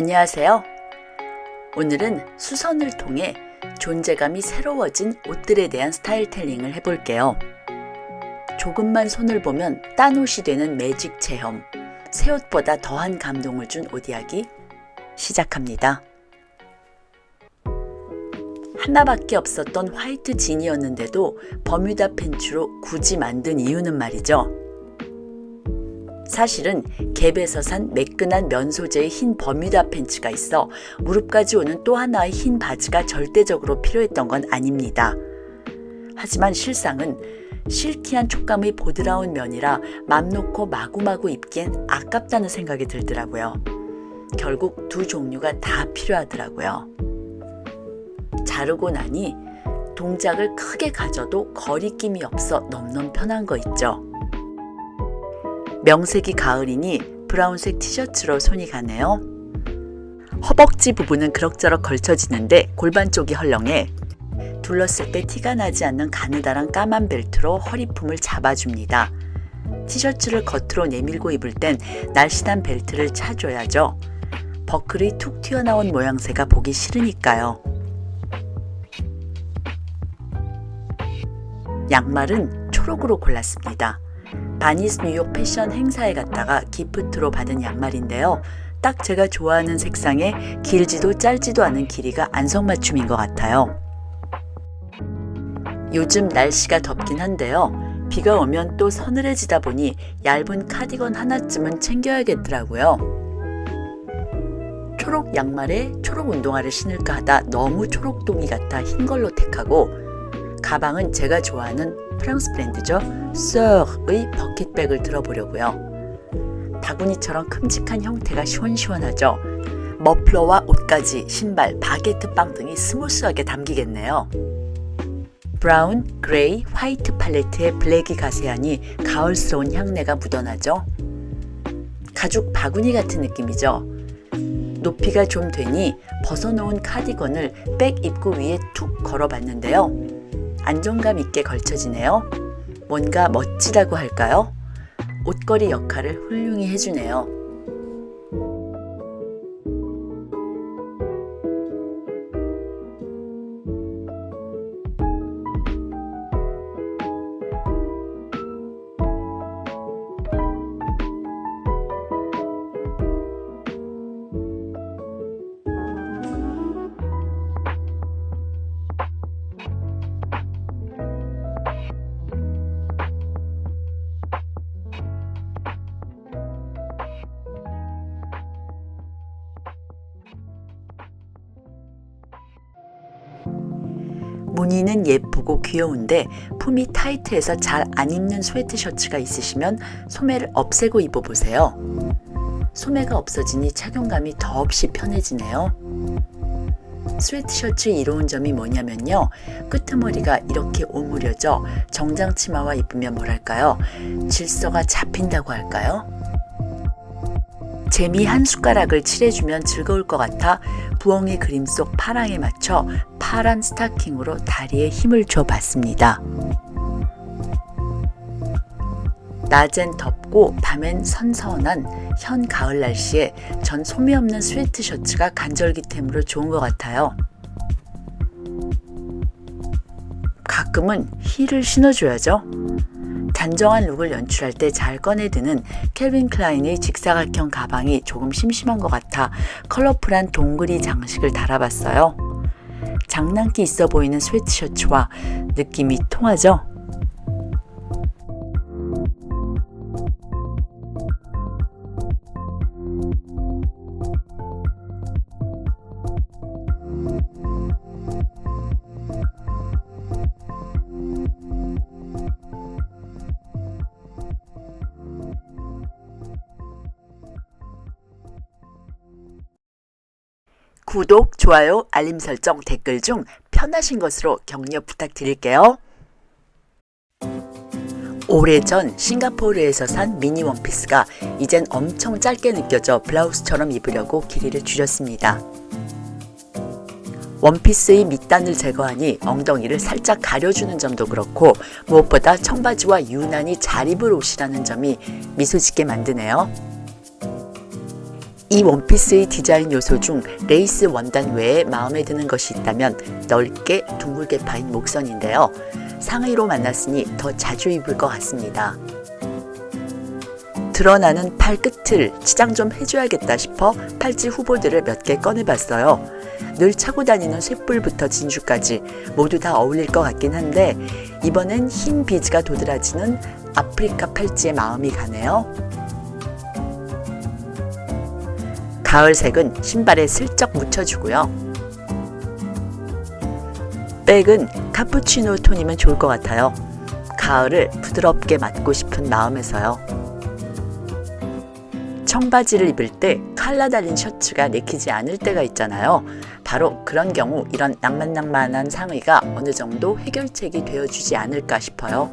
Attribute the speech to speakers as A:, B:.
A: 안녕하세요. 오늘은 수선을 통해 존재감이 새로워진 옷들에 대한 스타일텔링을 해볼게요. 조금만 손을 보면 딴 옷이 되는 매직 체험. 새 옷보다 더한 감동을 준 옷 이야기 시작합니다. 하나밖에 없었던 화이트 진이었는데도 버뮤다 팬츠로 굳이 만든 이유는 말이죠. 사실은 갭에서 산 매끈한 면 소재의 흰 버뮤다 팬츠가 있어 무릎까지 오는 또 하나의 흰 바지가 절대적으로 필요했던 건 아닙니다. 하지만 실상은 실키한 촉감의 보드라운 면이라 맘 놓고 마구마구 입기엔 아깝다는 생각이 들더라고요. 결국 두 종류가 다 필요하더라고요. 자르고 나니 동작을 크게 가져도 거리낌이 없어 넘넘 편한 거 있죠. 명색이 가을이니 브라운색 티셔츠로 손이 가네요. 허벅지 부분은 그럭저럭 걸쳐지는데 골반 쪽이 헐렁해 둘렀을 때 티가 나지 않는 가느다란 까만 벨트로 허리품을 잡아줍니다. 티셔츠를 겉으로 내밀고 입을 땐 날씬한 벨트를 차줘야죠. 버클이 툭 튀어나온 모양새가 보기 싫으니까요. 양말은 초록으로 골랐습니다. 바니스 뉴욕 패션 행사에 갔다가 기프트로 받은 양말인데요. 딱 제가 좋아하는 색상에 길지도 짧지도 않은 길이가 안성맞춤인 것 같아요. 요즘 날씨가 덥긴 한데요. 비가 오면 또 서늘해지다 보니 얇은 카디건 하나쯤은 챙겨야겠더라고요. 초록 양말에 초록 운동화를 신을까 하다 너무 초록동이 같아 흰 걸로 택하고 가방은 제가 좋아하는 프랑스 브랜드죠. 쏘의 버킷백을 들어보려고요. 바구니처럼 큼직한 형태가 시원시원하죠. 머플러와 옷까지 신발, 바게트 빵 등이 스무스하게 담기겠네요. 브라운, 그레이, 화이트 팔레트에 블랙이 가세하니 가을스러운 향내가 묻어나죠. 가죽 바구니 같은 느낌이죠. 높이가 좀 되니 벗어놓은 카디건을 백 입구 위에 툭 걸어봤는데요. 안정감 있게 걸쳐지네요. 뭔가 멋지다고 할까요? 옷걸이 역할을 훌륭히 해주네요. 무늬는 예쁘고 귀여운데 품이 타이트해서 잘 안 입는 스웨트 셔츠가 있으시면 소매를 없애고 입어보세요. 소매가 없어지니 착용감이 더없이 편해지네요. 스웨트 셔츠의 이로운 점이 뭐냐면요. 끄트머리가 이렇게 오므려져 정장 치마와 입으면 뭐랄까요? 질서가 잡힌다고 할까요? 재미 한 숟가락을 칠해주면 즐거울 것 같아 부엉이 그림 속 파랑에 맞춰 파란 스타킹으로 다리에 힘을 줘 봤습니다. 낮엔 덥고 밤엔 선선한 현 가을 날씨에 전 소매 없는 스웨트 셔츠가 간절기템으로 좋은 것 같아요. 가끔은 힐을 신어줘야죠. 단정한 룩을 연출할 때 잘 꺼내드는 캘빈 클라인의 직사각형 가방이 조금 심심한 것 같아 컬러풀한 동그리 장식을 달아봤어요. 장난기 있어 보이는 스웨트셔츠와 느낌이 통하죠? 구독, 좋아요, 알림 설정, 댓글 중 편하신 것으로 격려 부탁드릴게요. 오래전 싱가포르에서 산 미니 원피스가 이젠 엄청 짧게 느껴져 블라우스처럼 입으려고 길이를 줄였습니다. 원피스의 밑단을 제거하니 엉덩이를 살짝 가려주는 점도 그렇고 무엇보다 청바지와 유난히 잘 입을 옷이라는 점이 미소 짓게 만드네요. 이 원피스의 디자인 요소 중 레이스 원단 외에 마음에 드는 것이 있다면 넓게 둥글게 파인 목선인데요. 상의로 만났으니 더 자주 입을 것 같습니다. 드러나는 팔 끝을 치장 좀 해줘야겠다 싶어 팔찌 후보들을 몇 개 꺼내봤어요. 늘 차고 다니는 쇳불부터 진주까지 모두 다 어울릴 것 같긴 한데 이번엔 흰 비즈가 도드라지는 아프리카 팔찌에 마음이 가네요. 가을색은 신발에 슬쩍 묻혀주고요. 백은 카푸치노 톤이면 좋을 것 같아요. 가을을 부드럽게 맞고 싶은 마음에서요. 청바지를 입을 때 칼라 달린 셔츠가 내키지 않을 때가 있잖아요. 바로 그런 경우 이런 낭만낭만한 상의가 어느 정도 해결책이 되어주지 않을까 싶어요.